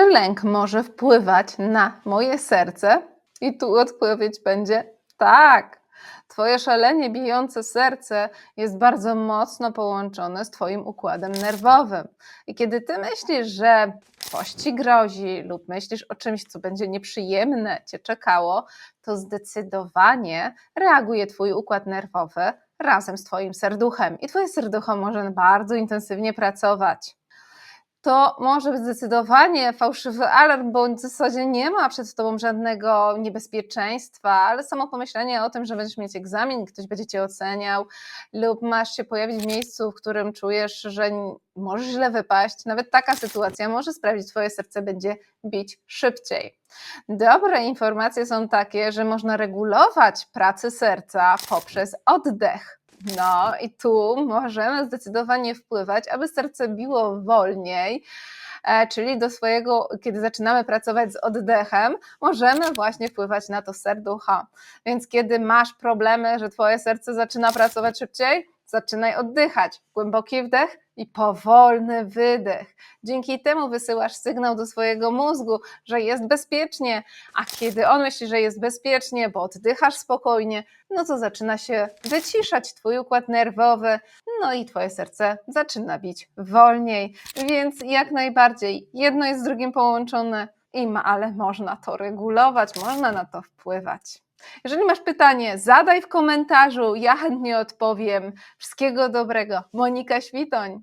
Czy lęk może wpływać na moje serce? I tu odpowiedź będzie tak. Twoje szalenie bijące serce jest bardzo mocno połączone z Twoim układem nerwowym. I kiedy Ty myślisz, że pościg grozi lub myślisz o czymś, co będzie nieprzyjemne Cię czekało, to zdecydowanie reaguje Twój układ nerwowy razem z Twoim serduchem. I Twoje serducho może bardzo intensywnie pracować to może być zdecydowanie fałszywy alarm, bo w zasadzie nie ma przed tobą żadnego niebezpieczeństwa, ale samo pomyślenie o tym, że będziesz mieć egzamin, ktoś będzie cię oceniał, lub masz się pojawić w miejscu, w którym czujesz, że możesz źle wypaść, nawet taka sytuacja może sprawić, że twoje serce będzie bić szybciej. Dobre informacje są takie, że można regulować pracę serca poprzez oddech. No i tu możemy zdecydowanie wpływać, aby serce biło wolniej, e, czyli do swojego, kiedy zaczynamy pracować z oddechem, możemy właśnie wpływać na to serducho. Więc kiedy masz problemy, że twoje serce zaczyna pracować szybciej, zaczynaj oddychać. Głęboki wdech i powolny wydech. Dzięki temu wysyłasz sygnał do swojego mózgu, że jest bezpiecznie, a kiedy on myśli, że jest bezpiecznie, bo oddychasz spokojnie, no to zaczyna się wyciszać Twój układ nerwowy, no i Twoje serce zaczyna bić wolniej. Więc jak najbardziej jedno jest z drugim połączone, i ma, ale można to regulować, można na to wpływać. Jeżeli masz pytanie, zadaj w komentarzu, ja chętnie odpowiem. Wszystkiego dobrego. Monika Świtoń.